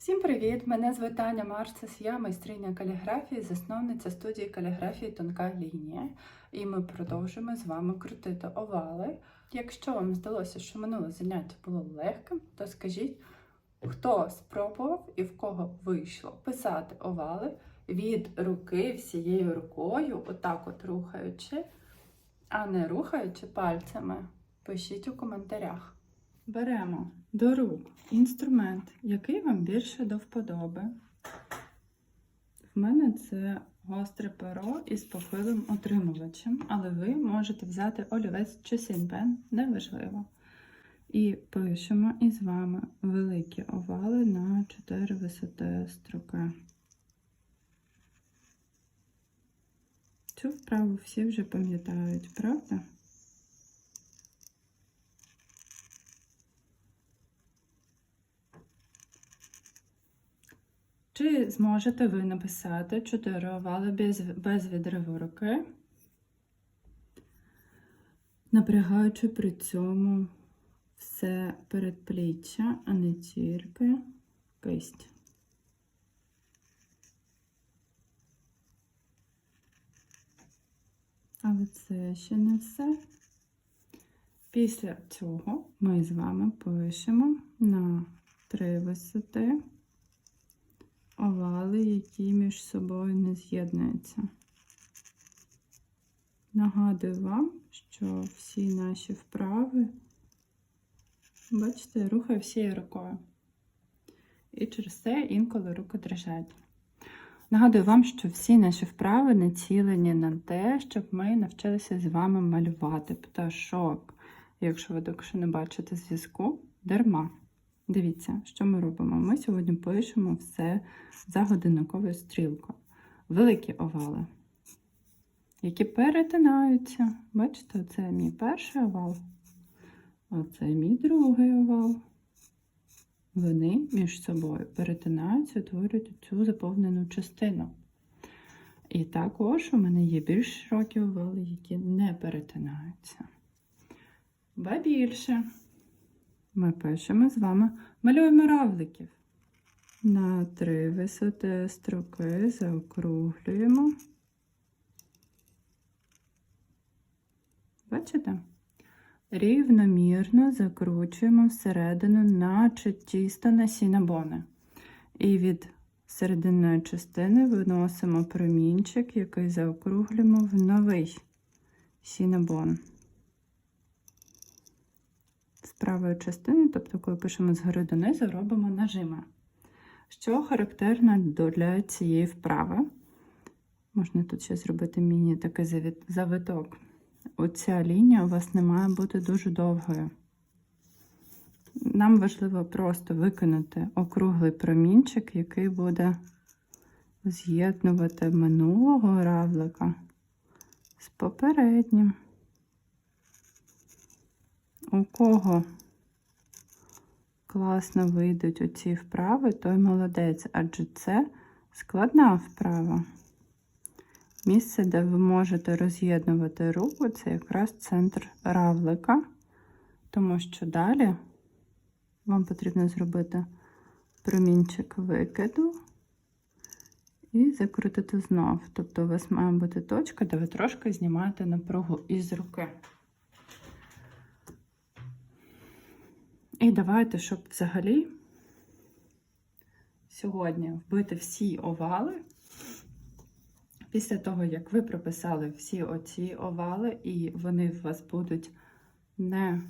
Всім привіт! Мене звуть Таня Марцес, я майстриня каліграфії, засновниця студії каліграфії Тонка лінія. І ми продовжуємо з вами крутити овали. Якщо вам здалося, що минуле заняття було легким, то скажіть, хто спробував і в кого вийшло писати овали від руки всією рукою, отак от рухаючи, а не рухаючи пальцями. Пишіть у коментарях. Беремо до рук інструмент, який вам більше до вподоби. В мене це гостре перо із похилим отримувачем, але ви можете взяти олівець чи сінпен, неважливо. І пишемо із вами великі овали на 4 висоти строки. Цю вправу всі вже пам'ятають, правда? Чи зможете ви написати 4 овали без, без відриву руки, напрягаючи при цьому все передпліччя, а не тільки кисть? Але це ще не все. Після цього ми з вами пишемо на три висоти овали, які між собою не з'єднуються. Нагадую вам, що всі наші вправи, бачите, рухаю всією рукою. І через це інколи руки дрижать. Нагадую вам, що всі наші вправи націлені на те, щоб ми навчилися з вами малювати пташок. Якщо ви доки що не бачите зв'язку, дарма. Дивіться, що ми робимо. Ми сьогодні пишемо все за годинниковою стрілкою. Великі овали, які перетинаються. Бачите, це мій перший овал, а це мій другий овал. Вони між собою перетинаються, утворюють цю заповнену частину. І також у мене є більш широкі овали, які не перетинаються. Ба більше. Ми пишемо з вами, малюємо равликів. На три висоти строки заокруглюємо. Бачите? Рівномірно закручуємо всередину, наче тісто на сінабони. І від серединної частини виносимо промінчик, який заокруглюємо в новий сінабон правої частини, тобто, коли пишемо згори донизу, робимо нажими. Що характерно для цієї вправи? Можна тут ще зробити міні такий завиток. Оця лінія у вас не має бути дуже довгою. Нам важливо просто виконати округлий промінчик, який буде з'єднувати минулого равлика з попереднім. У кого класно вийдуть оці вправи, той молодець, адже це складна вправа. Місце, де ви можете роз'єднувати руку, це якраз центр равлика, тому що далі вам потрібно зробити промінчик викиду і закрутити знов. Тобто у вас має бути точка, де ви трошки знімаєте напругу із руки. І давайте, щоб взагалі сьогодні вбити всі овали. Після того, як ви прописали всі оці овали, і вони в вас будуть не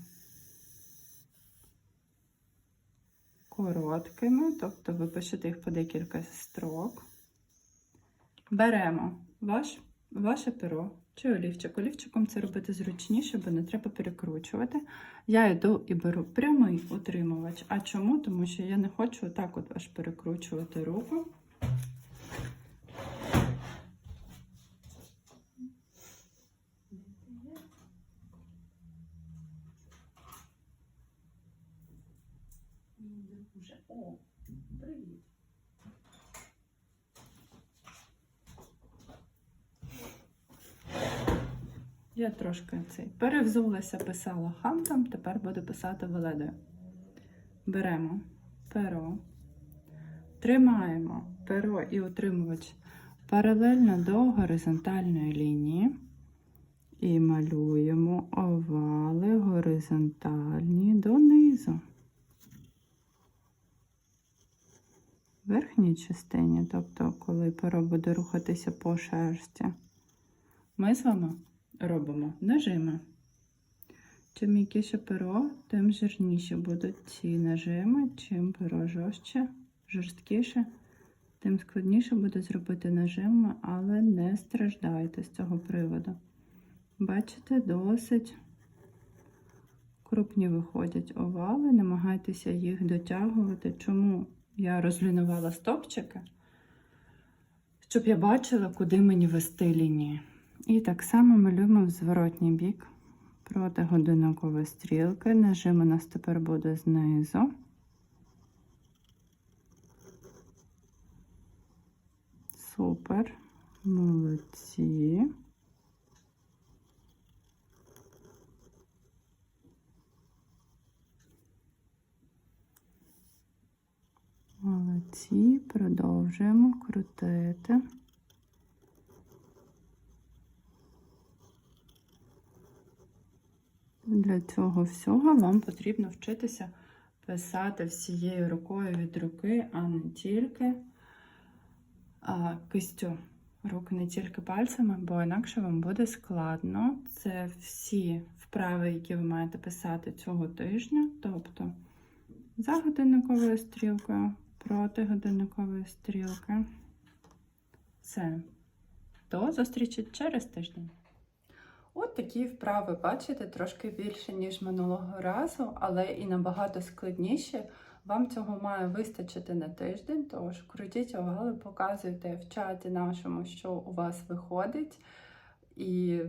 короткими, тобто ви пишете їх по декілька строк, беремо ваш, ваше перо чи олівчик. Олівчиком це робити зручніше, бо не треба перекручувати. Я йду і беру прямий утримувач. А чому? Тому що я не хочу отак от аж перекручувати руку. О, привіт. Я трошки цей перевзулася, писала хантом, тепер буду писати веледою. Беремо перо, Тримаємо перо і утримувач паралельно до горизонтальної лінії. І малюємо овали горизонтальні донизу. Верхній частині, тобто, коли перо буде рухатися по шерсті, ми з вами робимо нажими. Чим м'якіше перо, тим жирніші будуть ці нажими, чим перо жорстче, жорсткіше, тим складніше буде зробити нажими, але не страждайте з цього приводу. Бачите, досить крупні виходять овали, намагайтеся їх дотягувати. Чому я розлінувала стопчики? Щоб я бачила, куди мені вести лінії. І так само малюємо в зворотній бік проти годинникової стрілки. Нажим у нас тепер буде знизу. Супер. Молодці. Молодці, продовжуємо крутити. Для цього всього вам потрібно вчитися писати всією рукою від руки, а не тільки а, кистю рук, не тільки пальцями, бо інакше вам буде складно. Це всі вправи, які ви маєте писати цього тижня, тобто за годинниковою стрілкою, проти годинникової стрілки. Все. До зустрічі через тиждень. От такі вправи, бачите, трошки більше, ніж минулого разу, але і набагато складніші. Вам цього має вистачити на тиждень, тож крутіть овали, показуйте в чаті нашому, що у вас виходить. І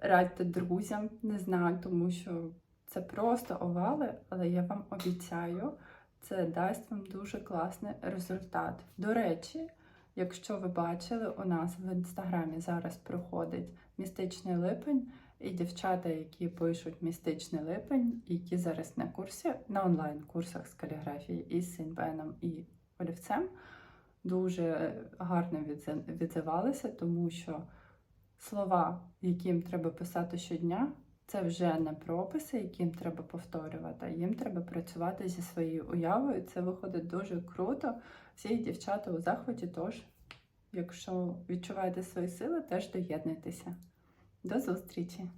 радьте друзям, не знаю, тому що це просто овали, але я вам обіцяю, це дасть вам дуже класний результат. До речі, якщо ви бачили, у нас в інстаграмі зараз проходить містичний липень, і дівчата, які пишуть містичний липень, які зараз на курсі, на онлайн-курсах з каліграфії із синьпеном і олівцем, дуже гарно відзивалися, тому що слова, яким треба писати щодня, це вже не прописи, яким треба повторювати, їм треба працювати зі своєю уявою. Це виходить дуже круто. Всі дівчата у захваті, тож, якщо відчуваєте свої сили, теж доєднуйтеся. До зустрічі!